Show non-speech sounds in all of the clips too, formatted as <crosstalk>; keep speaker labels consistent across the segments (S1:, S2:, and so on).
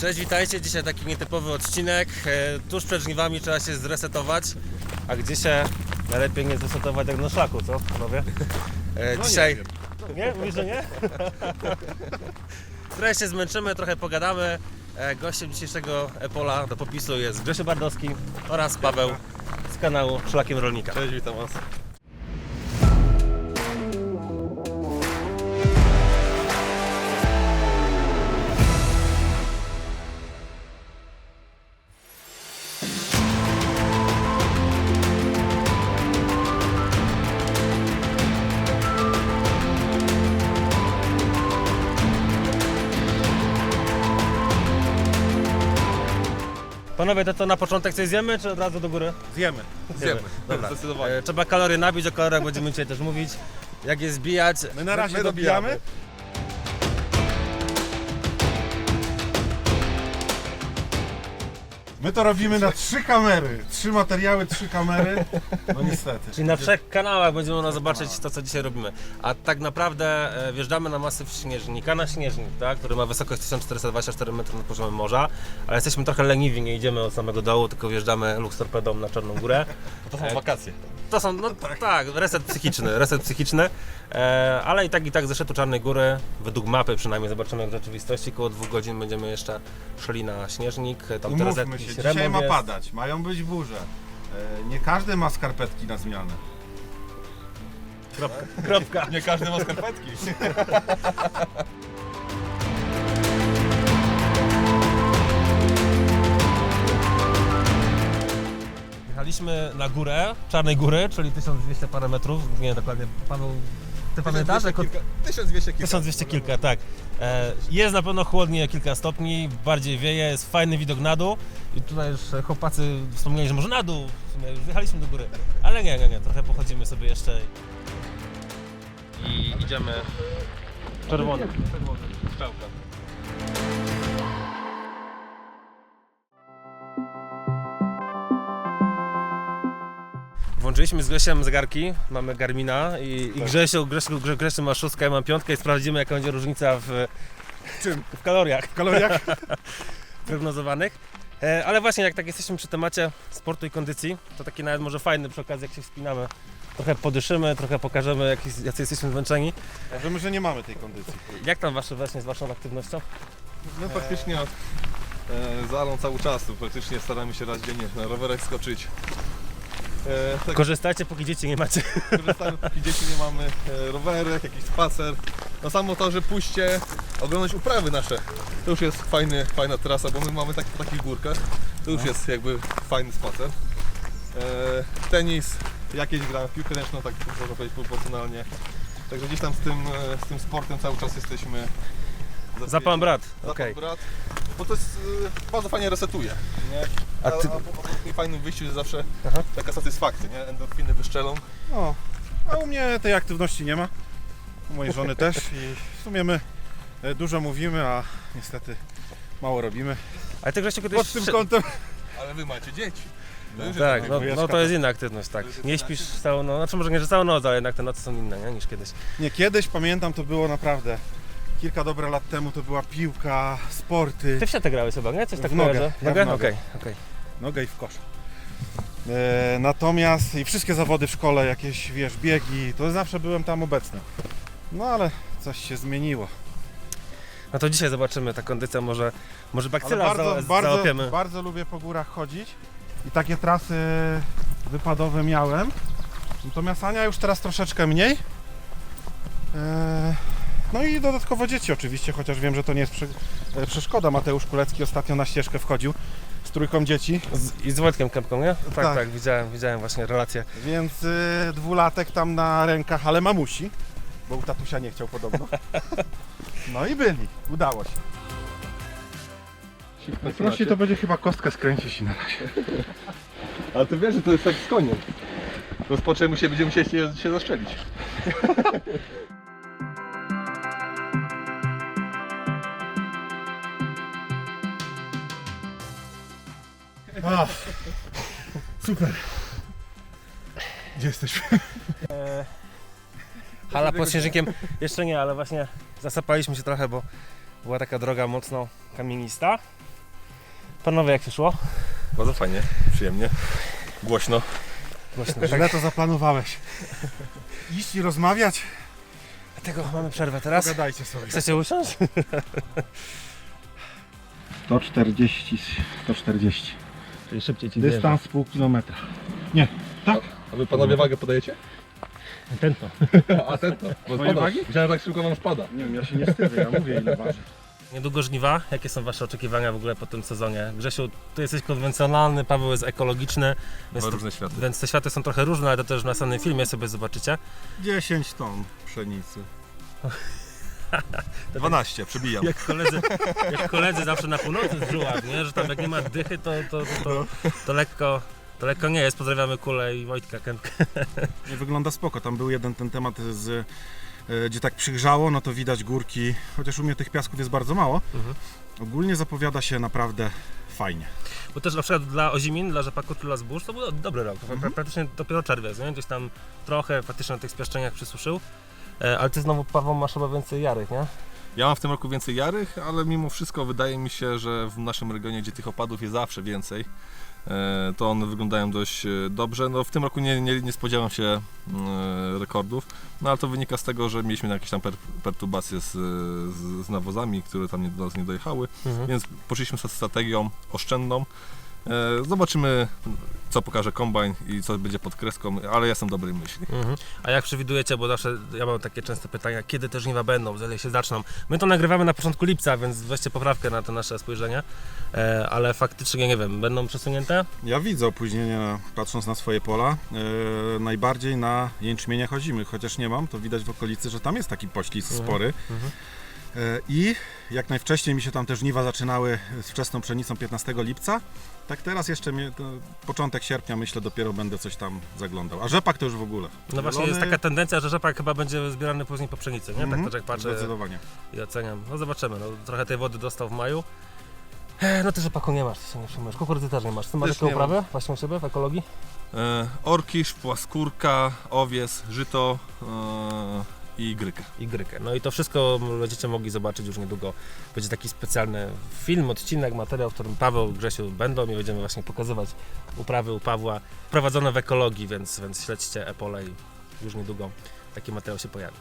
S1: Cześć, witajcie. Dzisiaj taki nietypowy odcinek. E, Tuż przed żniwami trzeba się zresetować. A gdzie się najlepiej nie zresetować jak na szlaku, co panowie? <laughs> E, Dzisiaj... Nie? Mówisz, że nie? <laughs> Trochę się zmęczymy, trochę pogadamy. E, Gościem dzisiejszego Epola do popisu jest Grzesiu Bardowski oraz Paweł z kanału Szlakiem Rolnika.
S2: Cześć, witam Was.
S1: Panowie, to co na początek coś zjemy, czy od razu do góry?
S2: Zjemy.
S1: Zjemy. Dobra.
S2: Zdecydowanie.
S1: E, Trzeba kalorie nabić, o kaloriach będziemy dzisiaj też mówić. Jak je zbijać.
S3: My na razie
S2: My
S3: dobijamy. My to robimy na trzy kamery. Trzy materiały, trzy kamery. No niestety.
S1: Czyli na trzech kanałach będziemy można zobaczyć to, co dzisiaj robimy. A tak naprawdę e, wjeżdżamy na masyw Śnieżnika, na Śnieżnik, tak, który ma wysokość 1424 metrów nad poziomem morza, ale jesteśmy trochę leniwi, nie idziemy od samego dołu, tylko wjeżdżamy lukstorpedą na Czarną Górę. <laughs>
S2: To są wakacje.
S1: To są, no tak, reset psychiczny, reset psychiczny, e, ale i tak i tak ze szczytu Czarnej Góry, według mapy przynajmniej zobaczymy jak w rzeczywistości, około dwóch godzin będziemy jeszcze szli na Śnieżnik, tam te
S3: Umówmy się, Dzisiaj ma
S1: jest.
S3: padać, mają być burze. E, Nie każdy ma skarpetki na zmianę.
S1: Kropka. Kropka.
S2: Nie każdy ma skarpetki.
S1: Jechaliśmy na górę, Czarnej Góry, czyli 1200 parę metrów, nie dokładnie, Paweł, ty pamiętasz? Jak od...
S2: 1200 kilka.
S1: 1200 kilka, tak. E, Jest na pewno chłodniej o kilka stopni, bardziej wieje, jest fajny widok na dół i tutaj już chłopacy wspomnieli, że może na dół, w sumie już wjechaliśmy do góry, ale nie, nie, nie, trochę pochodzimy sobie jeszcze i idziemy czerwony, czerwony, strzałka. Włączyliśmy z Grzesiem zegarki, mamy Garmina i, i Grzesiu, Grzesiu, Grze- Grzesiu ma szóstkę, ja mam piątkę i sprawdzimy jaka będzie różnica w,
S3: Czym?
S1: w kaloriach
S3: W kaloriach? <laughs>
S1: prognozowanych. E, Ale właśnie jak tak jesteśmy przy temacie sportu i kondycji, to taki nawet może fajny przy okazji jak się wspinamy. Trochę podyszymy, trochę pokażemy jak, jacy jesteśmy zmęczeni.
S3: Wiemy, że nie mamy tej kondycji.
S1: Jak tam wasze właśnie z waszą aktywnością?
S2: No praktycznie e, zalą cały czas. Praktycznie staramy się raz dziennie na rowerach skoczyć. E, tak
S1: Korzystajcie póki dzieci nie macie.
S2: korzystamy, póki dzieci nie mamy e, rowerek, jakiś spacer. No samo to, że pójście, oglądać uprawy nasze. To już jest fajny, fajna trasa, bo my mamy tak, po takich górkach. To już jest jakby fajny spacer. E, tenis, jakieś gram w piłkę ręczną, tak można powiedzieć proporcjonalnie. Także gdzieś tam z tym, e, z tym sportem cały czas jesteśmy.
S1: Za pan brat,
S2: Za
S1: okej.
S2: pan brat. Bo to jest e, bardzo fajnie resetuje. Nie?
S1: A
S2: A,
S1: ty-
S2: a po, po takim fajnym wyjściu jest zawsze
S1: Aha.
S2: taka satysfakcja, nie? Endorfiny wyszczelą.
S3: No, a u mnie tej aktywności nie ma. U mojej żony <laughs> też i w sumie my e, dużo mówimy, a niestety mało robimy.
S1: Ale ty Grzesiu kiedyś...
S3: Pod tym kątem
S2: Ale wy macie dzieci. Już
S1: Tak, no, no to jest inna aktywność, tak. Nie śpisz całą noc, znaczy może nie, że całą noc, ale jednak te noce są inne nie, niż kiedyś.
S3: Nie, kiedyś pamiętam, to było naprawdę kilka dobre lat temu, to była piłka, sporty,
S1: Ty w siatę grałeś chyba, nie? Coś
S3: W
S1: tak
S3: nogę,
S1: kojarzę?
S3: ja w
S1: Nogę?
S3: nogę.
S1: Okej, okej.
S3: noga i w kosz. E, natomiast i wszystkie zawody w szkole, jakieś wiesz, biegi, to zawsze byłem tam obecny. No ale coś się zmieniło.
S1: No to dzisiaj zobaczymy, ta kondycja może, może
S3: Ale
S1: bakcyla
S3: bardzo,
S1: za,
S3: bardzo,
S1: załapiemy.
S3: bardzo lubię po górach chodzić i takie trasy wypadowe miałem. Natomiast Ania już teraz troszeczkę mniej. E, no i dodatkowo dzieci oczywiście, chociaż wiem, że to nie jest prze, e, przeszkoda. Mateusz Kulecki ostatnio na ścieżkę wchodził z trójką dzieci,
S1: Z, I z Wojtkiem Kępką, nie? Tak, tak,
S3: Tak.
S1: widziałem, widziałem właśnie relację.
S3: więc y, dwulatek tam na rękach, ale mamusi, bo u tatusia nie chciał podobno. <laughs> No i byli, udało się. Prościej to będzie chyba kostkę skręcić i na razie. <laughs>
S2: Ale ty wiesz, że to jest tak z koniem. Rozpoczniemy się, będziemy musieli się, się zaszczelić. <laughs>
S3: A, super. Gdzie jesteśmy?
S1: E, hala pod Śnieżnikiem jeszcze nie, ale właśnie zasypaliśmy się trochę, bo była taka droga mocno kamienista. Panowie, jak się szło?
S2: Bardzo fajnie, przyjemnie, głośno.
S1: Głośno.
S3: Źle to zaplanowałeś. Iść i rozmawiać?
S1: Dlatego mamy przerwę teraz.
S3: Pogadajcie sobie.
S1: Chcecie usiąść?
S3: 140, 140.
S1: Czyli szybciej ci
S3: Dystans pół kilometra. Nie, tak?
S2: A wy panowie wagę podajecie?
S1: Tętno. <laughs>
S2: A ten to. Bo
S3: Twoje
S2: spada.
S3: wagi?
S2: Myślałem, że tak szybko wam spada.
S3: Nie wiem, ja się nie wstydzę, ja mówię ile waży.
S1: Niedługo żniwa. Jakie są Wasze oczekiwania w ogóle po tym sezonie? Grzesiu, ty jesteś konwencjonalny, Paweł jest ekologiczny, więc,
S2: różne światy.
S1: więc te światy są trochę różne, ale to też w następnym filmie sobie zobaczycie.
S3: 10 ton pszenicy. <laughs> <laughs>
S2: 12, przebijam.
S1: Jak koledzy, jak koledzy zawsze na północy z Żuław, nie? że tam jak nie ma dychy, to, to, to, to, to lekko... To lekko nie jest. Pozdrawiamy Kulę i Wojtka Kępkę. <laughs>
S3: Nie wygląda spoko. Tam był jeden ten temat, z, e, gdzie tak przygrzało, no to widać górki, chociaż u mnie tych piasków jest bardzo mało.
S1: Mhm.
S3: Ogólnie zapowiada się naprawdę fajnie.
S1: Bo też na przykład dla Ozimin, dla rzepaku Króla Zbóż to był dobry rok.
S3: Mhm.
S1: Pra- Praktycznie dopiero czerwiec, nie? Gdzieś tam trochę faktycznie na tych spieszczeniach przysuszył. E, Ale ty znowu, Paweł, masz chyba więcej jarych, nie?
S2: Ja mam w tym roku więcej jarych, ale mimo wszystko wydaje mi się, że w naszym regionie, gdzie tych opadów jest zawsze więcej, e, to one wyglądają dość e, dobrze. No, w tym roku nie, nie, nie spodziewam się rekordów, no ale to wynika z tego, że mieliśmy jakieś tam per, perturbacje z, z, z nawozami, które tam nie, do nas nie dojechały,
S1: Mhm.
S2: więc poszliśmy ze strategią oszczędną. E, Zobaczymy, co pokaże kombajn i co będzie pod kreską, ale ja jestem dobrej myśli.
S1: Mhm. A jak przewidujecie, bo zawsze ja mam takie częste pytania, kiedy te żniwa będą, kiedy się zaczną. My to nagrywamy na początku lipca, więc weźcie poprawkę na to nasze spojrzenie, e, ale faktycznie nie wiem, będą przesunięte?
S3: Ja widzę opóźnienia, patrząc na swoje pola. E, najbardziej na jęczmienie chodzimy, chociaż nie mam, to widać w okolicy, że tam jest taki poślizg
S1: Mhm.
S3: spory.
S1: Mhm.
S3: E, I jak najwcześniej mi się tam te żniwa zaczynały z wczesną pszenicą 15 lipca, tak teraz jeszcze mnie, początek sierpnia myślę dopiero będę coś tam zaglądał. A rzepak to już w ogóle.
S1: No właśnie
S3: Zielony-
S1: jest taka tendencja, że rzepak chyba będzie zbierany później po pszenicy, nie?
S3: Mhm,
S1: Tak też jak patrzę
S3: Zdecydowanie.
S1: i oceniam. No zobaczymy, no, trochę tej wody dostał w maju. E, No ty rzepaku nie masz, ty się nie przejmujesz. Kukurydzy też nie masz. Ty masz
S2: Też
S1: jakie
S2: nie mam.
S1: właśnie u siebie w ekologii?
S2: E, orkisz, płaskórka, owies, żyto e, i grykę.
S1: i grykę. No i to wszystko będziecie mogli zobaczyć już niedługo. Będzie taki specjalny film, odcinek, materiał, w którym Paweł, Grzesiu będą i będziemy właśnie pokazywać uprawy u Pawła prowadzone w ekologii, więc, więc śledźcie Epole i już niedługo taki materiał się pojawi.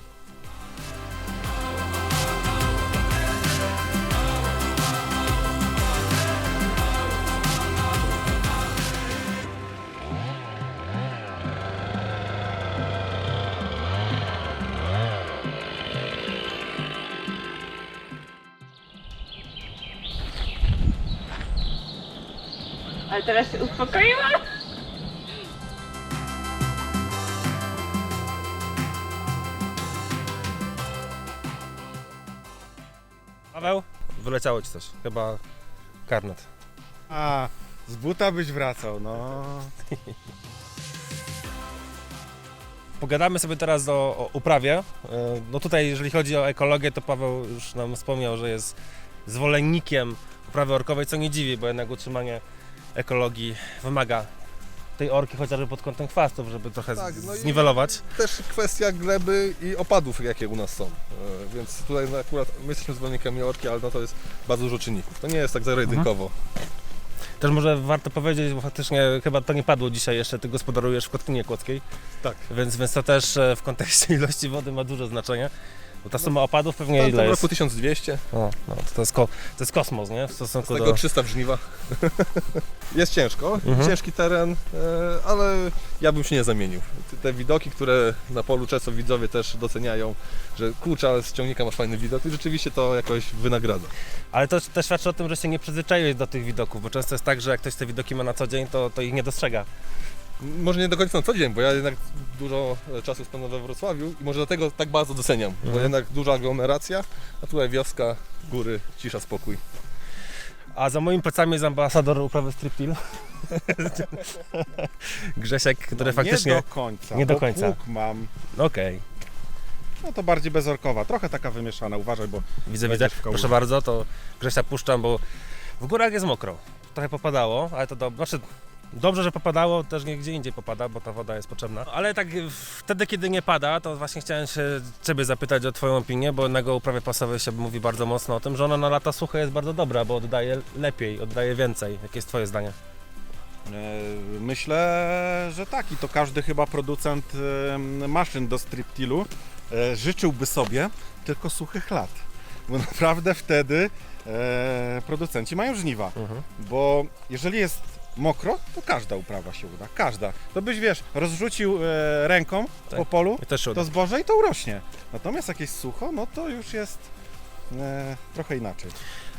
S4: Ale teraz się uspokoiła?
S1: Paweł, wyleciało ci coś, chyba karnet.
S3: A, z buta byś wracał, no.
S1: Pogadamy sobie teraz o, o uprawie. E, No tutaj, jeżeli chodzi o ekologię, to Paweł już nam wspomniał, że jest zwolennikiem uprawy orkowej, co nie dziwi, bo jednak utrzymanie ekologii wymaga tej orki chociażby pod kątem chwastów, żeby trochę
S2: Tak, no i-
S1: zniwelować.
S2: Też kwestia gleby i opadów, jakie u nas są. E, Więc tutaj no akurat my jesteśmy zwolennikami orki, ale no to jest bardzo dużo czynników. To nie jest tak zero-jedynkowo.
S1: Też może warto powiedzieć, bo faktycznie chyba to nie padło dzisiaj jeszcze, ty gospodarujesz w Kotlinie Kłodzkiej,
S2: Tak.
S1: więc, więc to też e, w kontekście <laughs> ilości wody ma duże znaczenie. Bo ta suma opadów pewnie
S2: W
S1: ile jest?
S2: roku 1200,
S1: O, no, to, jest ko- to jest kosmos, nie? W
S2: z
S1: stosunku
S2: tego
S1: do...
S2: 300 w żniwa. jest ciężko,
S1: Mhm.
S2: ciężki teren, e, ale ja bym się nie zamienił. Te widoki, które na polu często widzowie też doceniają, że kurczę, ale z ciągnika masz fajny widok i rzeczywiście to jakoś wynagradza.
S1: Ale to też świadczy o tym, że się nie przyzwyczaiłeś do tych widoków, bo często jest tak, że jak ktoś te widoki ma na co dzień, to, to ich nie dostrzega.
S2: Może nie do końca na co dzień, bo ja jednak dużo e, czasu spędzam we Wrocławiu i może dlatego tak bardzo doceniam, bo
S1: Mhm.
S2: jednak duża aglomeracja, a tutaj wioska, góry, cisza, spokój.
S1: A za moimi plecami jest ambasador uprawy striptil. <laughs> Grzesiek, który
S3: no,
S1: faktycznie...
S3: Nie do końca.
S1: nie do
S3: bo
S1: końca.
S3: Pług mam.
S1: Okej,
S3: No to bardziej bezorkowa, trochę taka wymieszana, uważaj, bo
S1: widzę,
S3: Będziesz
S1: widzę.
S3: w.
S1: Proszę bardzo, to Grzesia puszczam, bo w górach jest mokro. Trochę popadało, ale to dobrze. Znaczy, Dobrze, że popadało, też nie gdzie indziej popada, bo ta woda jest potrzebna. Ale tak y, wtedy, kiedy nie pada, to właśnie chciałem się Ciebie zapytać o Twoją opinię, bo na uprawie pasowej się mówi bardzo mocno o tym, że ona na lata suche jest bardzo dobra, bo oddaje lepiej, oddaje więcej. Jakie jest Twoje zdanie?
S3: E, Myślę, że tak i to każdy chyba producent maszyn do striptilu e, życzyłby sobie tylko suchych lat. Bo <laughs> naprawdę wtedy e, producenci mają żniwa.
S1: Mhm.
S3: Bo jeżeli jest mokro, to każda uprawa się uda. Każda. To byś wiesz, rozrzucił e, ręką
S1: Tak.
S3: po polu
S1: I też się uda.
S3: to zboże i to urośnie. Natomiast jak jest sucho, no to już jest e, trochę inaczej.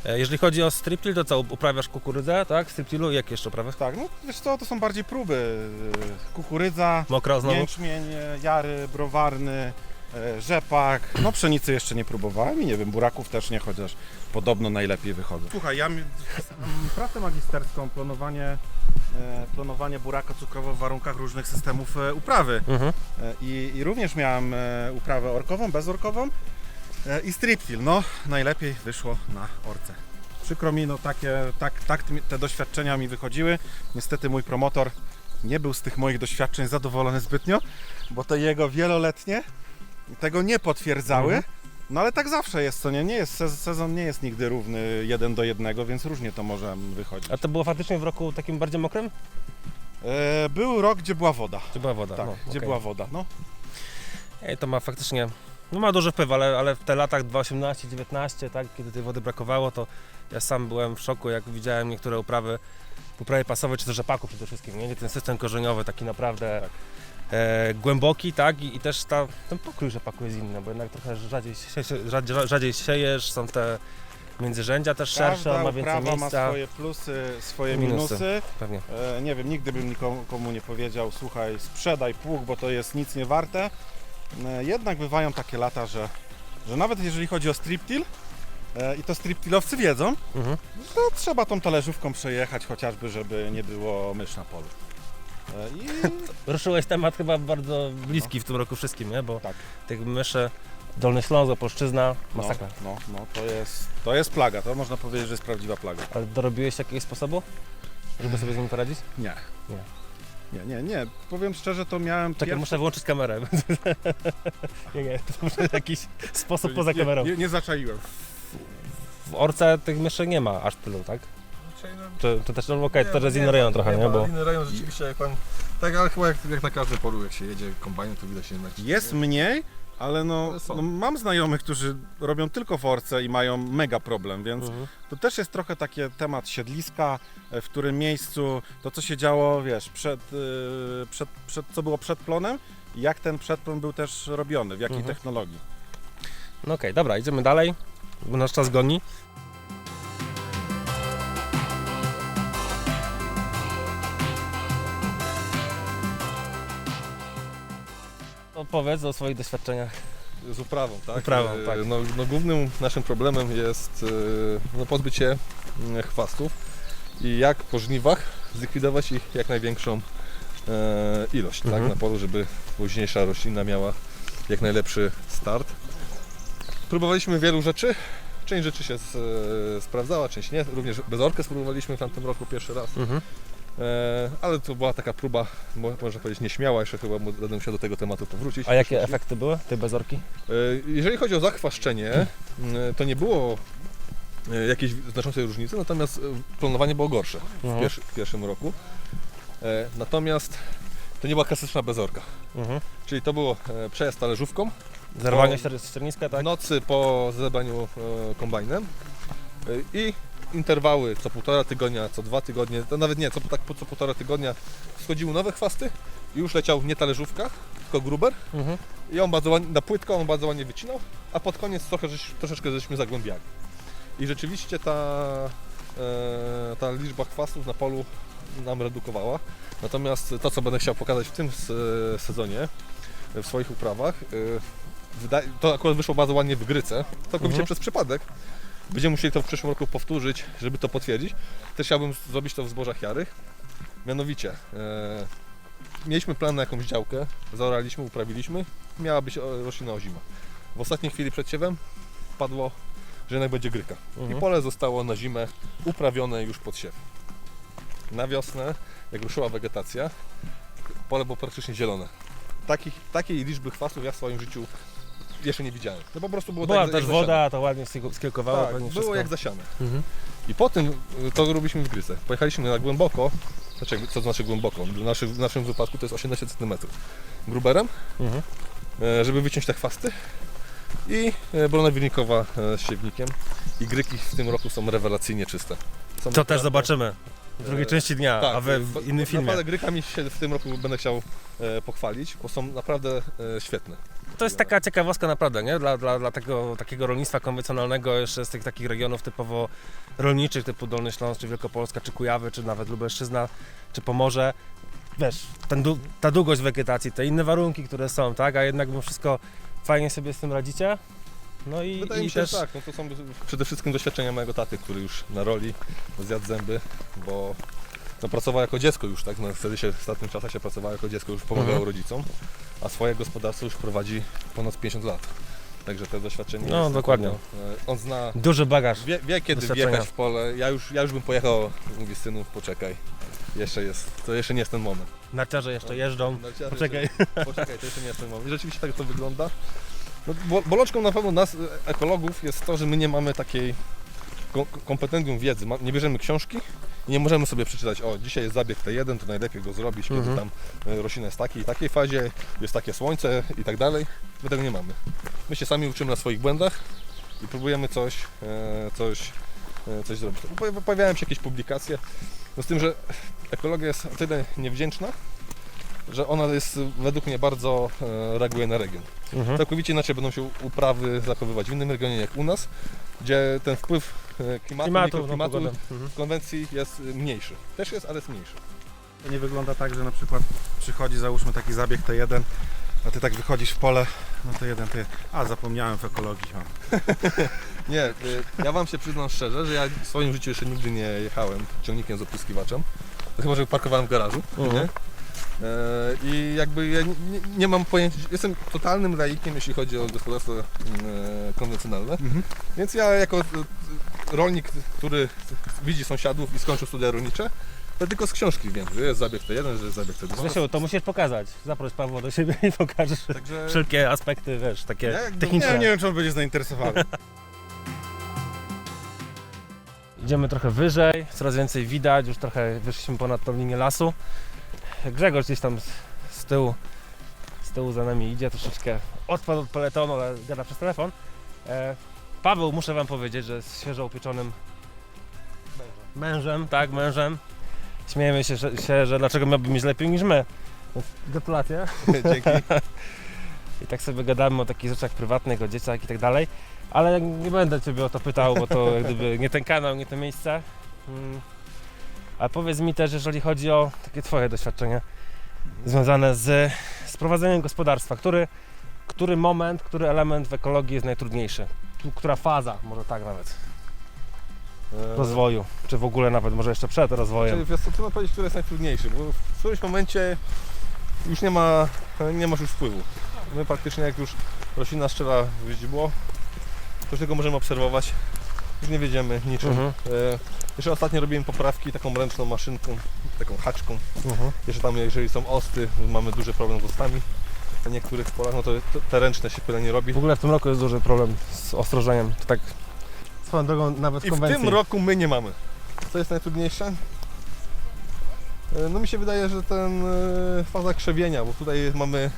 S1: E, Jeżeli chodzi o striptil, to co, uprawiasz kukurydzę, tak? Striptilu i jakie jeszcze uprawy?
S3: Tak, no wiesz co, to są bardziej próby. E, Kukurydza,
S1: Mokro znowu?
S3: Jęczmień, e, jary, browarny, rzepak. No pszenicy jeszcze nie próbowałem i nie wiem, buraków też nie, chociaż podobno najlepiej wychodzą. Słuchaj, ja mi- pracę magisterską, planowanie, e, planowanie buraka cukrowego w warunkach różnych systemów e, uprawy.
S1: Mhm.
S3: E, I, I również miałem e, uprawę orkową, bezorkową e, i striptil. No, najlepiej wyszło na orce. Przykro mi, no takie, tak, tak mi- te doświadczenia mi wychodziły. Niestety mój promotor nie był z tych moich doświadczeń zadowolony zbytnio, bo te jego wieloletnie tego nie potwierdzały.
S1: Mhm.
S3: No ale tak zawsze jest, co nie? nie jest, sez- sezon nie jest nigdy równy jeden do jednego, więc różnie to może wychodzić.
S1: A to było faktycznie w roku takim bardziej mokrym?
S3: E, był rok, gdzie była woda.
S1: Czy była woda?
S3: Tak,
S1: No,
S3: gdzie
S1: okej.
S3: była woda. No,
S1: Ej, to ma faktycznie, no ma duży wpływ, ale, ale w te latach 2018-19, tak, kiedy tej wody brakowało, to ja sam byłem w szoku, jak widziałem niektóre uprawy, uprawy pasowe, czy też rzepaku przede wszystkim, nie? Gdzie ten system korzeniowy taki naprawdę
S3: Tak.
S1: E, głęboki, tak, i, i też ta, ten pokrój rzepaku jest inny, bo jednak trochę rzadziej, sie, rzadziej, rzadziej siejesz, są te międzyrzędzia też szersze, on ma więcej
S3: uprawa ma
S1: miejsca,
S3: swoje plusy, swoje
S1: Minusy.
S3: minusy.
S1: pewnie.
S3: E, nie wiem, nigdy bym nikomu komu nie powiedział, słuchaj, sprzedaj pług, bo to jest nic nie warte. E, jednak bywają takie lata, że, że nawet jeżeli chodzi o striptil, e, i to striptilowcy wiedzą,
S1: Mhm.
S3: to trzeba tą talerzówką przejechać chociażby, żeby nie było mysz na polu. E, I <laughs>
S1: Ruszyłeś temat chyba bardzo bliski w tym roku wszystkim, nie? Bo
S3: tak,
S1: tych myszy, Dolny Śląsk, Opolszczyzna,
S3: no,
S1: masakra.
S3: no, no, to jest, to jest plaga, to można powiedzieć, że jest prawdziwa plaga.
S1: Ale dorobiłeś jakiegoś sposobu, żeby sobie z nimi poradzić?
S3: Nie.
S1: Nie.
S3: Nie, nie, nie. Powiem szczerze, to miałem
S1: Czekaj,
S3: pierwszy-
S1: muszę włączyć kamerę. <laughs> nie, nie, to muszę jakiś sposób poza kamerą.
S3: Nie, nie, nie zaczaiłem.
S1: W Orce tych myszy nie ma aż tylu, tak? Czy, czy też, no okej, to też jest inny rejon trochę, nie? Bo
S2: Inny rejon rzeczywiście, jak pan... Tak, ale chyba jak, jak na każdym polu, jak się jedzie kombajnem, to widać jednak...
S3: Jest mniej, ale no,
S2: Ale są.
S3: no mam znajomych, którzy robią tylko force i mają mega problem, więc
S1: Mhm.
S3: to też jest trochę taki temat siedliska, e, w którym miejscu to co się działo, wiesz, przed, y, przed, przed co było przed plonem i jak ten przedplon był też robiony, w jakiej
S1: Mhm.
S3: technologii.
S1: No okej, dobra, idziemy dalej, bo nasz czas goni. Opowiedz o swoich doświadczeniach.
S2: Z uprawą, tak?
S1: Uprawą,
S2: E,
S1: tak.
S2: No, no głównym naszym problemem jest e, no, pozbyć się mm, chwastów i jak po żniwach zlikwidować ich jak największą e, ilość
S1: Mhm.
S2: tak, na polu, żeby późniejsza roślina miała jak najlepszy start. Próbowaliśmy wielu rzeczy. Część rzeczy się s- e, sprawdzała, część nie. Również bezorkę spróbowaliśmy w tamtym roku pierwszy raz.
S1: Mhm.
S2: E, ale to była taka próba, mo- można powiedzieć, nieśmiała. Jeszcze chyba będę musiał do tego tematu powrócić.
S1: A jakie efekty były tej bezorki?
S2: E, Jeżeli chodzi o zachwaszczenie, e, to nie było jakiejś znaczącej różnicy, natomiast planowanie było gorsze w,
S1: Mhm.
S2: pierwszy, w pierwszym roku. Natomiast to nie była klasyczna bezorka,
S1: Mhm.
S2: czyli to było przejazd talerzówką
S1: Zerwanie ścier- ścierniska, tak?
S2: w nocy po zebraniu kombajnem i interwały co półtora tygodnia, co dwa tygodnie, to nawet nie, co, tak co półtora tygodnia schodziły nowe chwasty i już leciał nie talerzówka, tylko gruber
S1: Mhm.
S2: i on bardzo ładnie, na płytko on bardzo ładnie wycinał, a pod koniec trochę żeś, troszeczkę żeśmy zagłębiali. I rzeczywiście ta, e, ta liczba chwastów na polu nam redukowała. Natomiast to, co będę chciał pokazać w tym sezonie, e, w swoich uprawach, e, to akurat wyszło bardzo ładnie w Gryce, całkowicie
S1: Mhm.
S2: przez przypadek. Będziemy musieli to w przyszłym roku powtórzyć, żeby to potwierdzić. Też chciałbym zrobić to w zbożach jarych. Mianowicie, e, mieliśmy plan na jakąś działkę, zaoraliśmy, uprawiliśmy, miała być o- roślina ozima. W ostatniej chwili przed siewem padło, że jednak będzie gryka.
S1: Mhm.
S2: I pole zostało na zimę uprawione już pod siew. na wiosnę, jak ruszyła wegetacja, pole było praktycznie zielone. Takich, takiej liczby chwastów ja w swoim życiu jeszcze nie widziałem. No po prostu było
S1: Była
S2: tak, jak
S1: też
S2: zasiane.
S1: woda, to ładnie skiel- skiełkowało
S2: Tak,
S1: pewnie
S2: było
S1: wszystko.
S2: jak zasiane.
S1: Mhm.
S2: I potem y, to robiliśmy w Gryce. Pojechaliśmy na głęboko, znaczy, co to znaczy głęboko? W naszym, w naszym wypadku to jest 18 cm. Gruberem,
S1: Mhm.
S2: e, żeby wyciąć te chwasty. I e, brona wirnikowa e, z siewnikiem. I gryki w tym roku są rewelacyjnie czyste. Są
S1: To też
S2: naprawdę-
S1: zobaczymy w drugiej części dnia,
S2: Tak,
S1: a we
S2: bo-
S1: w innym filmie.
S2: Naprawdę grykami się w tym roku będę chciał e, pochwalić, bo są naprawdę e, świetne.
S1: To jest taka ciekawostka naprawdę, nie? Dla, dla, dla tego takiego rolnictwa konwencjonalnego, jeszcze z tych takich regionów typowo rolniczych, typu Dolny Śląsk, czy Wielkopolska, czy Kujawy, czy nawet Lubelszczyzna, czy Pomorze. Wiesz, ten, ta długość wegetacji, te inne warunki, które są, tak? A jednak mimo wszystko fajnie sobie z tym radzicie. No i,
S2: Wydaje
S1: i
S2: mi się,
S1: też...
S2: że tak. No to są przede wszystkim doświadczenia mojego taty, który już na roli zjadł zęby, bo no, pracował jako dziecko już, tak? No, wtedy się w ostatnim czasie się pracował jako dziecko, już pomagał
S1: Mhm.
S2: rodzicom, a swoje gospodarstwo już prowadzi ponad 50 lat. Także to doświadczenie
S1: No,
S2: jest
S1: dokładnie.
S2: pewno, e, On zna,
S1: Duży bagaż.
S2: wie, wie kiedy
S1: Doświadczenia.
S2: wjechać w pole. Ja już, ja już bym pojechał, mówi synu, poczekaj. Jeszcze jest, to jeszcze nie jest ten moment.
S1: Narciarze jeszcze jeżdżą.
S2: Narciarze
S1: Poczekaj.
S2: jeszcze- Poczekaj, to jeszcze nie jest ten moment. I rzeczywiście tak to wygląda. No, bo, bolączką na pewno nas, e, ekologów, jest to, że my nie mamy takiej ko- wiedzy. Ma, nie bierzemy książki nie możemy sobie przeczytać, o dzisiaj jest zabieg T1, to najlepiej go zrobić, kiedy
S1: Mhm.
S2: tam e, roślina jest w takiej i takiej fazie, jest takie słońce i tak dalej. My tego nie mamy. My się sami uczymy na swoich błędach i próbujemy coś, e, coś, e, coś zrobić. Po- Pojawiają się jakieś publikacje, no z tym, że ekologia jest o tyle niewdzięczna, że ona jest według mnie bardzo e, reaguje na region.
S1: Mhm.
S2: Całkowicie inaczej będą się uprawy zachowywać w innym regionie jak u nas, gdzie ten wpływ e, klimatu,
S1: Klimatu, no, pogoda. Mhm.
S2: w konwencji jest mniejszy. Też jest, ale jest mniejszy.
S3: To nie wygląda tak, że na przykład przychodzi załóżmy taki zabieg T1, a ty tak wychodzisz w pole, no to jeden ty, a zapomniałem w ekologii mam. <laughs>
S2: Nie, e, ja Wam się przyznam szczerze, że ja w swoim życiu jeszcze nigdy nie jechałem ciągnikiem z opryskiwaczem. To chyba, że parkowałem w garażu,
S1: Mhm.
S2: nie? E, I jakby ja nie, nie, mam pojęcia, jestem totalnym laikiem, jeśli chodzi o gospodarstwo e, konwencjonalne.
S3: Mhm.
S2: Więc ja jako e, rolnik, który widzi sąsiadów i skończył studia rolnicze, to tylko z książki wiem, że jest zabieg T1, że jest zabieg T2.
S1: Grzesiu, to musisz pokazać. Zaproś Pawła do siebie i pokażesz
S2: Także
S1: wszelkie aspekty, wiesz, takie
S2: Ja
S1: techniczne.
S3: Nie, nie wiem, czy on będzie zainteresowany. <laughs>
S1: Idziemy trochę wyżej, coraz więcej widać, już trochę wyszliśmy ponad tą linię lasu. Grzegorz gdzieś tam z, z tyłu, z tyłu za nami idzie, troszeczkę odpadł od peletonu, ale gada przez telefon. E, Paweł, muszę wam powiedzieć, że jest świeżo upieczonym mężem, tak, mężem. Śmiejemy się, że, się, że dlaczego miałby mieć lepiej niż my. Więc gratulacje. <laughs>
S2: dzięki. <laughs>
S1: I tak sobie gadamy o takich rzeczach prywatnych, o dzieciach i tak dalej. Ale nie będę Ciebie o to pytał, bo to jak gdyby nie ten kanał, nie to miejsce. Mm. A powiedz mi też, jeżeli chodzi o takie Twoje doświadczenie związane z, z prowadzeniem gospodarstwa, który, który moment, który element w ekologii jest najtrudniejszy? Która faza, może tak nawet,
S2: E,
S1: rozwoju, czy w ogóle nawet może jeszcze przed
S2: Czyli
S1: rozwojem?
S2: wiesz co, trudno powiedzieć, który jest najtrudniejszy, bo w którymś momencie już nie ma, nie masz już wpływu. My praktycznie jak już roślina strzela w źdźbło, to już tylko możemy obserwować, nie wiedziemy niczym.
S1: Mhm,
S2: E, jeszcze ostatnio robiłem poprawki taką ręczną maszynką, taką haczką.
S1: mhm.
S2: Jeszcze tam, jeżeli są osty, mamy duży problem z ostami. Na niektórych polach, no to te- te ręczne się tyle nie robi.
S1: W ogóle w tym roku jest duży problem z ostrożeniem. To tak swoją drogą nawet
S2: I w
S1: konwencji.
S2: tym roku my nie mamy. Co jest najtrudniejsze? E, No mi się wydaje, że ten e, faza krzewienia, bo tutaj mamy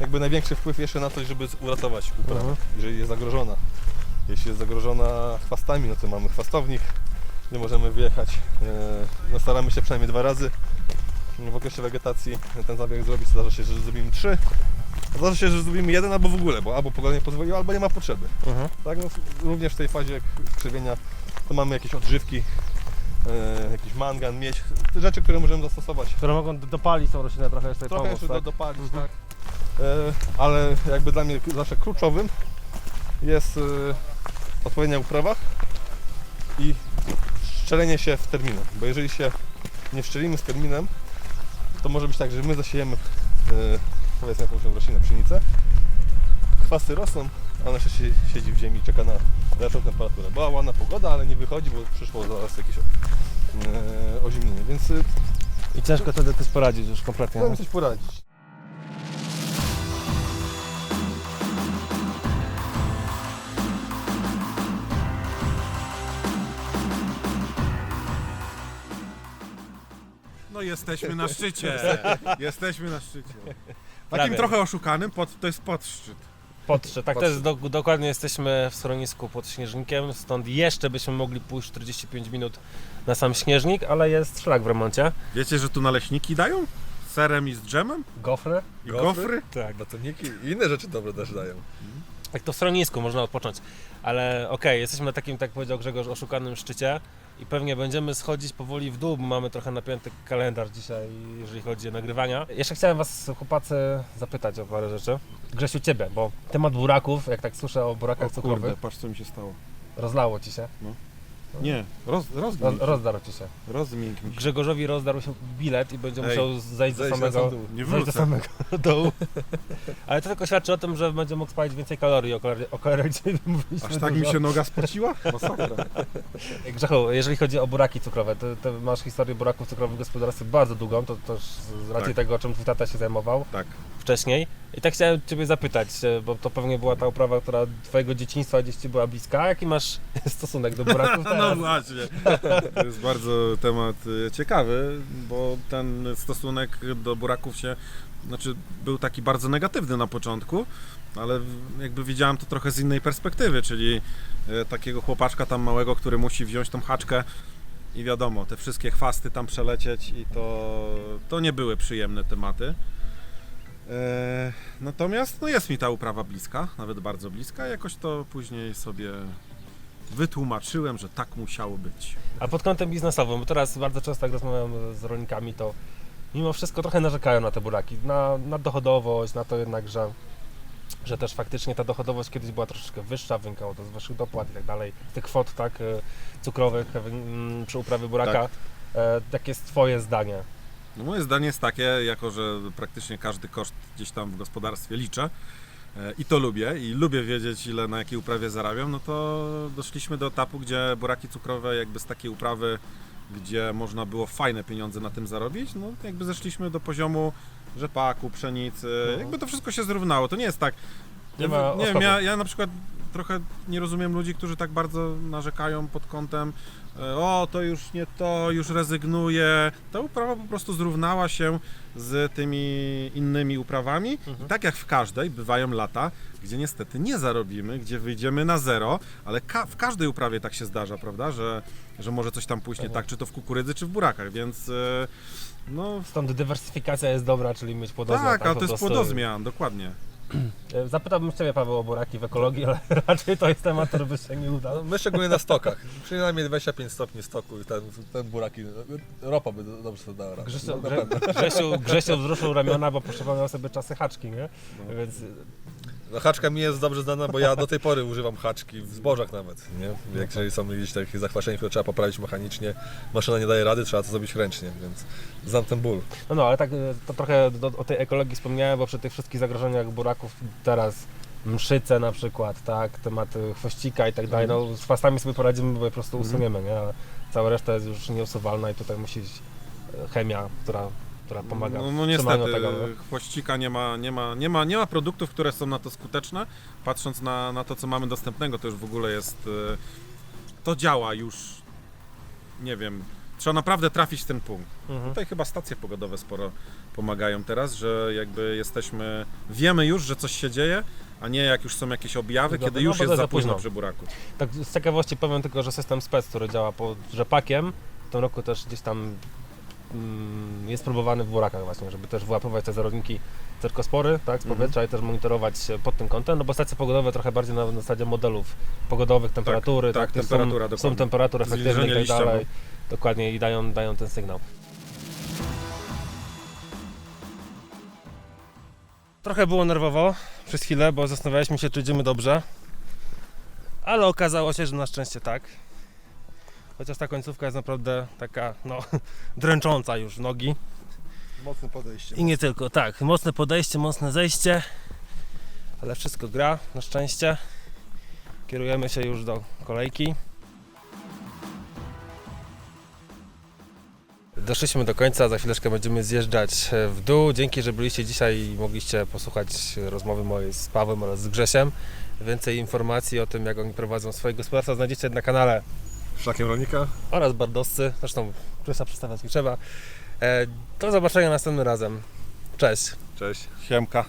S2: jakby największy wpływ jeszcze na to, żeby uratować uprawę,
S1: Mhm.
S2: jeżeli jest zagrożona. Jeśli jest zagrożona chwastami, no to mamy chwastownik, nie możemy wjechać. E, No staramy się przynajmniej dwa razy w okresie wegetacji ten zabieg zrobić. Zdarza się, że zrobimy trzy. Zdarza się, że zrobimy jeden albo w ogóle, bo albo pogoda nie pozwoliła, albo nie ma potrzeby.
S1: Mhm.
S2: Tak, no, również w tej fazie krzywienia to mamy jakieś odżywki, e, jakiś mangan, miedź, rzeczy, które możemy zastosować.
S1: które mogą dopalić tą roślinę trochę jeszcze
S2: Trochę
S1: pomóc,
S2: jeszcze
S1: tak?
S2: do, dopalić,
S1: Mhm.
S2: tak. E, ale jakby dla mnie zawsze kluczowym jest e, odpowiednia uprawa i szczelenie się w terminie, bo jeżeli się nie szczelimy z terminem, to może być tak, że my zasiejemy e, powiedzmy jakąś roślinę, pszenicę, chwasty rosną, a ona się sie- siedzi w ziemi i czeka na lepszą temperaturę. Była ładna pogoda, ale nie wychodzi, bo przyszło zaraz jakieś e, zimnienie, więc y,
S1: I ciężko wtedy też poradzić już kompletnie.
S2: możemy coś poradzić.
S3: Jesteśmy na szczycie. <laughs> jesteśmy na szczycie. Takim
S1: Prawie.
S3: trochę oszukanym, pod, to jest podszczyt.
S1: Podsze, tak to jest do, dokładnie jesteśmy w schronisku pod Śnieżnikiem, stąd jeszcze byśmy mogli pójść 45 minut na sam Śnieżnik, ale jest szlak w remoncie.
S3: Wiecie, że tu naleśniki dają? Z serem i z dżemem?
S1: Gofry?
S3: I
S2: Gofry?
S3: gofry?
S1: Tak.
S2: Batoniki i inne rzeczy dobre też dają.
S1: Tak to w schronisku można odpocząć. Ale okej, jesteśmy na takim, tak powiedział Grzegorz, oszukanym szczycie i pewnie będziemy schodzić powoli w dół, bo mamy trochę napięty kalendarz dzisiaj, jeżeli chodzi o nagrywania. Jeszcze chciałem was, chłopacy, zapytać o parę rzeczy. Grzesiu, ciebie, bo temat buraków, jak tak słyszę o burakach cukrowych,
S3: patrz co mi się stało.
S1: rozlało ci się,
S3: Nie, roz,
S1: rozdarł ci się.
S3: rozmięk mi się.
S1: Grzegorzowi rozdarł się bilet i będzie
S2: Ej,
S1: musiał zejść do
S2: na
S1: samego,
S2: sam dół.
S3: Nie
S1: zejść do
S3: wrócę.
S1: samego <laughs> dołu. Ale to tylko świadczy o tym, że będzie mógł spalić więcej kalorii, o kalorii, o kalorii dzisiaj mówiliśmy
S3: Aż tak
S1: dużo.
S3: mi się noga spociła? <laughs> Masakra.
S1: Grzechu, jeżeli chodzi o buraki cukrowe, to, to masz historię buraków cukrowych w gospodarstwie bardzo długą, to też z racji
S3: Tak.
S1: tego, o czym twój tata się zajmował
S3: Tak.
S1: Wcześniej. I tak chciałem Ciebie zapytać, e, bo to pewnie była ta uprawa, która Twojego dzieciństwa gdzieś Ci była bliska. Jaki masz <laughs> stosunek do buraków
S3: No
S1: teraz?
S3: właśnie. To jest bardzo temat y, ciekawy, bo ten stosunek do buraków się, znaczy był taki bardzo negatywny na początku, ale jakby widziałem to trochę z innej perspektywy, czyli y, takiego chłopaczka tam małego, który musi wziąć tą haczkę i wiadomo, te wszystkie chwasty tam przelecieć i to, to nie były przyjemne tematy. E, Natomiast no jest mi ta uprawa bliska, nawet bardzo bliska. Jakoś to później sobie wytłumaczyłem, że tak musiało być.
S1: A pod kątem biznesowym, bo teraz bardzo często jak rozmawiam z rolnikami, to mimo wszystko trochę narzekają na te buraki, na, na dochodowość, na to jednak, że, że też faktycznie ta dochodowość kiedyś była troszeczkę wyższa, wynikało to z wyższych dopłat i tak dalej, tych kwot tak, e, cukrowych e, przy uprawie buraka.
S3: Tak.
S1: Jakie jest Twoje zdanie?
S3: No moje zdanie jest takie, jako że praktycznie każdy koszt gdzieś tam w gospodarstwie liczę e, i to lubię i lubię wiedzieć ile na jakiej uprawie zarabiam, no to doszliśmy do etapu, gdzie buraki cukrowe jakby z takiej uprawy, gdzie można było fajne pieniądze na tym zarobić, no jakby zeszliśmy do poziomu rzepaku, pszenicy,
S1: Mhm.
S3: jakby to wszystko się zrównało. To nie jest tak.
S1: Nie ma
S3: nie wiem, ja, ja na przykład trochę nie rozumiem ludzi, którzy tak bardzo narzekają pod kątem e, o, to już nie to, już rezygnuję. Ta uprawa po prostu zrównała się z tymi innymi uprawami.
S1: Mhm.
S3: I tak jak w każdej, bywają lata, gdzie niestety nie zarobimy, gdzie wyjdziemy na zero, ale ka- w każdej uprawie tak się zdarza, prawda, że, że może coś tam pójść nie
S1: Mhm.
S3: tak, czy to w kukurydzy, czy w burakach, więc e, no
S1: Stąd dywersyfikacja jest dobra, czyli mieć płodozmian.
S3: tak, a to jest płodozmian, dokładnie.
S1: E, Zapytałbym Ciebie, Paweł, o buraki w ekologii, ale <laughs> raczej to jest temat, który by się nie udał.
S2: No, my szczególnie na stokach. Przynajmniej 25 stopni stoku i ten, ten buraki, ropa by do- dobrze sobie dała radę.
S1: Grzesiu,
S2: No,
S1: Grze. Grzesiu, Grzesiu <laughs> wzruszył ramiona, bo przypomniał sobie czasy haczki, nie? Więc
S2: No, haczka mi jest dobrze znana, bo ja do tej pory używam haczki w zbożach nawet. Nie? Jak jeżeli są gdzieś takie zakwaszenia, które trzeba poprawić mechanicznie, maszyna nie daje rady, trzeba to zrobić ręcznie, więc znam ten ból.
S1: No, no ale tak e, to trochę do, o tej ekologii wspomniałem, bo przy tych wszystkich zagrożeniach buraków teraz mszyce na przykład, tak, tematy chwościka i tak dalej, no z chwastami sobie poradzimy, bo je po prostu usuniemy, nie? Ale cała reszta jest już nieusuwalna i tutaj musi e, chemia, która, która pomaga
S3: No, no niestety,
S1: tego. nie?
S3: chwościka nie ma, nie, ma, nie, ma, nie ma produktów, które są na to skuteczne. Patrząc na, na to, co mamy dostępnego, to już w ogóle jest... e, To działa już, nie wiem, trzeba naprawdę trafić w ten punkt.
S1: Mhm.
S3: Tutaj chyba stacje pogodowe sporo pomagają teraz, że jakby jesteśmy, wiemy już, że coś się dzieje, a nie jak już są jakieś objawy, kiedy
S1: no
S3: już jest
S1: za
S3: późno przy buraku.
S1: Tak z ciekawości powiem tylko, że system spec, który działa pod rzepakiem, w tym roku też gdzieś tam jest próbowany w burakach właśnie, żeby też wyłapywać te zarodniki cerkospory tak, z
S3: Mhm.
S1: powietrza i też monitorować pod tym kątem, no bo stacje pogodowe trochę bardziej na zasadzie modelów pogodowych, temperatury,
S3: tak,
S1: tak, to
S3: temperatura,
S1: są, są
S3: dokładnie.
S1: temperatury efektywne i tak
S3: liścia,
S1: dalej. Dokładnie i dają, dają ten sygnał. Trochę było nerwowo przez chwilę, bo zastanawialiśmy się, czy idziemy dobrze. Ale okazało się, że na szczęście tak. Chociaż ta końcówka jest naprawdę taka no, <laughs> dręcząca już nogi.
S2: Mocne podejście.
S1: I nie tylko, tak. Mocne podejście, mocne zejście. Ale wszystko gra, na szczęście. Kierujemy się już do kolejki. Doszliśmy do końca, za chwileczkę będziemy zjeżdżać w dół. Dzięki, że byliście dzisiaj i mogliście posłuchać rozmowy mojej z Pawłem oraz z Grzesiem. Więcej informacji o tym, jak oni prowadzą swoje gospodarstwa znajdziecie na kanale
S2: Szlakiem Rolnika
S1: oraz Bardoscy, zresztą Krysa przedstawiać nie trzeba. E, do zobaczenia następnym razem. Cześć.
S2: Cześć.
S3: Siemka.